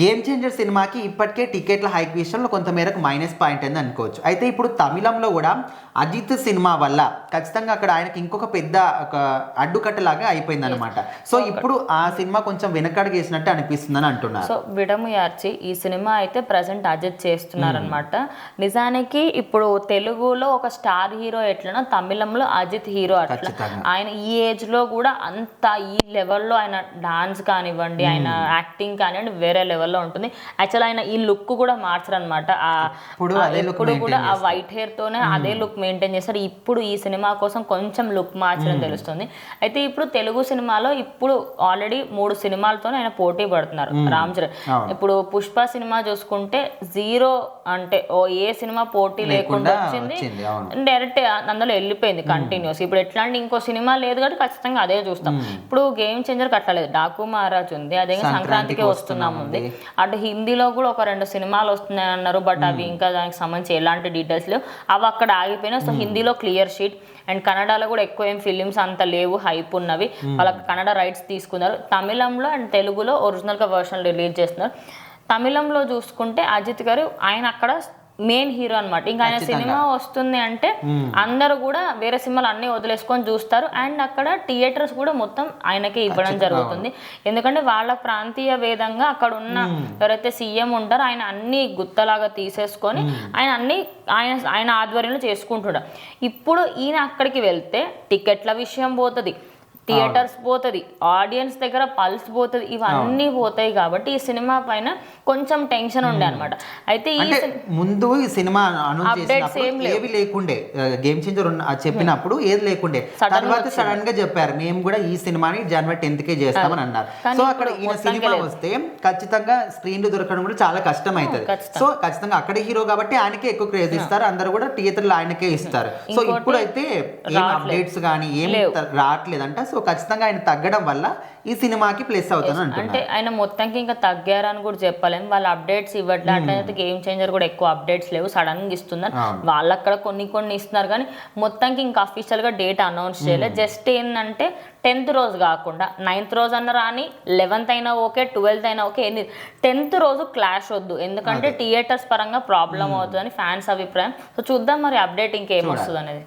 Game changer సినిమాకి ఇప్పటికే టికెట్ల హైక్ విషయంలో కొంత మేరకు మైనస్ పాయింట్ అని అనుకోవచ్చు. అయితే ఇప్పుడు తమిళంలో కూడా అజిత్ సినిమా వల్ల ఖచ్చితంగా అక్కడ ఆయనకి ఇంకొక పెద్ద ఒక అడ్డుకట్టలాగా అయిపోయింది అనమాట సో ఇప్పుడు ఆ సినిమా కొంచెం వెనకడుగేసినట్టు అనిపిస్తుందని అంటున్నారు. సో విడముయార్చి ఈ సినిమా అయితే ప్రజెంట్ అజిత్ చేస్తున్నారనమాట నిజానికి ఇప్పుడు తెలుగులో ఒక స్టార్ హీరో ఎట్లనో తమిళంలో అజిత్ హీరో అట్లా. ఆయన ఈ ఏజ్లో కూడా అంత ఈ లెవెల్లో ఆయన డాన్స్ కానివ్వండి ఆయన యాక్టింగ్ కానివ్వండి వేరే లెవెల్లో ఉంటుంది. యాక్చువల్ ఆయన ఈ లుక్ కూడా మార్చరనమాట ఇప్పుడు కూడా ఆ వైట్ హెయిర్ తోనే అదే లుక్ మెయింటైన్ చేస్తారు. ఇప్పుడు ఈ సినిమా కోసం కొంచెం లుక్ మార్చడం తెలుస్తుంది. అయితే ఇప్పుడు తెలుగు సినిమాలో ఇప్పుడు ఆల్రెడీ మూడు సినిమాలతోనే ఆయన పోటీ పడుతున్నారు. రామ్ చరణ్. ఇప్పుడు పుష్ప సినిమా చూసుకుంటే జీరో అంటే ఓ ఏ సినిమా పోటీ లేకుండా వచ్చింది. డైరెక్ట్ అందులో వెళ్ళిపోయింది కంటిన్యూస్ ఇప్పుడు ఎట్లాంటి ఇంకో సినిమా లేదు కాబట్టి ఖచ్చితంగా అదే చూస్తాం. ఇప్పుడు గేమ్ చేంజర్ కట్టలేదు డాకు మహారాజ్ ఉంది. అదే సంక్రాంతికి వస్తున్నాం ఉంది. అటు హిందీలో కూడా ఒక రెండు సినిమాలు వస్తున్నాయి అన్నారు బట్ అవి ఇంకా దానికి సంబంధించి ఎలాంటి డీటెయిల్స్ లేవు. అవి అక్కడ ఆగిపోయినాయి సో హిందీలో క్లియర్ షీట్ అండ్ కన్నడలో కూడా ఎక్కువ ఏం ఫిలిమ్స్ అంత లేవు హైప్ ఉన్నవి. వాళ్ళకి కన్నడ రైట్స్ తీసుకున్నారు. తమిళంలో అండ్ తెలుగులో ఒరిజినల్గా వర్షన్ రిలీజ్ చేస్తున్నారు. తమిళంలో చూసుకుంటే అజిత్ గారు ఆయన అక్కడ మెయిన్ హీరో అన్నమాట. ఇంకా ఆయన సినిమా వస్తుంది అంటే అందరూ కూడా వేరే సినిమాలు అన్ని వదిలేసుకొని చూస్తారు. అండ్ అక్కడ థియేటర్స్ కూడా మొత్తం ఆయనకే ఇవ్వడం జరుగుతుంది. ఎందుకంటే వాళ్ళ ప్రాంతీయ వేదంగా అక్కడ ఉన్న ఎవరైతే సీఎం ఉంటారో ఆయన అన్ని గుత్తలాగా తీసేసుకొని ఆయన అన్ని ఆయన ఆయన ఆధ్వర్యంలో చేసుకుంటున్నాడు ఇప్పుడు ఈయన అక్కడికి వెళ్తే టికెట్ల విషయం పోతుంది. థియేటర్స్ పోతుంది ఆడియన్స్ దగ్గర పల్స్ పోతుంది ఇవన్నీ పోతాయి కాబట్టి ఈ సినిమా పైన కొంచెం టెన్షన్ ఉండే అనమాట అయితే ఈ ముందు ఈ సినిమా ఏం చేసినప్పుడు ఏవి లేకుండే గేమ్ చేంజర్ చెప్పినప్పుడు ఏది లేకుండే. తర్వాత సడన్గా చెప్పారు మేము కూడా ఈ సినిమాని జనవరి టెన్త్ కే చేస్తామని అన్నారు. సో అక్కడ ఈయన సినిమా వస్తే ఖచ్చితంగా స్క్రీన్ దొరకడం కూడా చాలా కష్టం అవుతుంది సో ఖచ్చితంగా అక్కడ హీరో కాబట్టి ఆయనకే ఎక్కువ క్రేజ్ ఇస్తారు అందరు కూడా థియేటర్లు ఆయనకే ఇస్తారు. సో ఇప్పుడైతే ఏం అప్డేట్స్ కానీ ఏం రావట్లేదంట. సో ఖచ్చితంగా ఆయన తగ్గడం వల్ల ఈ సినిమాకి ప్లస్ అవుతాను అంటే ఆయన మొత్తంకి ఇంకా తగ్గారని కూడా చెప్పలేము వాళ్ళ అప్డేట్స్ ఇవ్వట్లే. అట్లయితే గేమ్ చేంజర్ కూడా ఎక్కువ అప్డేట్స్ లేవు. సడన్గా ఇస్తున్నారు. వాళ్ళు అక్కడ కొన్ని కొన్ని ఇస్తున్నారు. కానీ మొత్తానికి ఇంకా అఫీషియల్గా డేట్ అనౌన్స్ చేయలేదు. జస్ట్ ఏంటంటే టెన్త్ రోజు కాకుండా నైన్త్ రోజు అన్న రాని లెవెన్త్ అయినా ఓకే ట్వెల్త్ అయినా ఓకే ఎన్ని టెన్త్ రోజు క్లాష్ వద్దు. ఎందుకంటే థియేటర్స్ పరంగా ప్రాబ్లం అవుతుందని ఫ్యాన్స్ అభిప్రాయం. సో చూద్దాం మరి అప్డేట్ ఇంకేమొస్తుంది అనేది.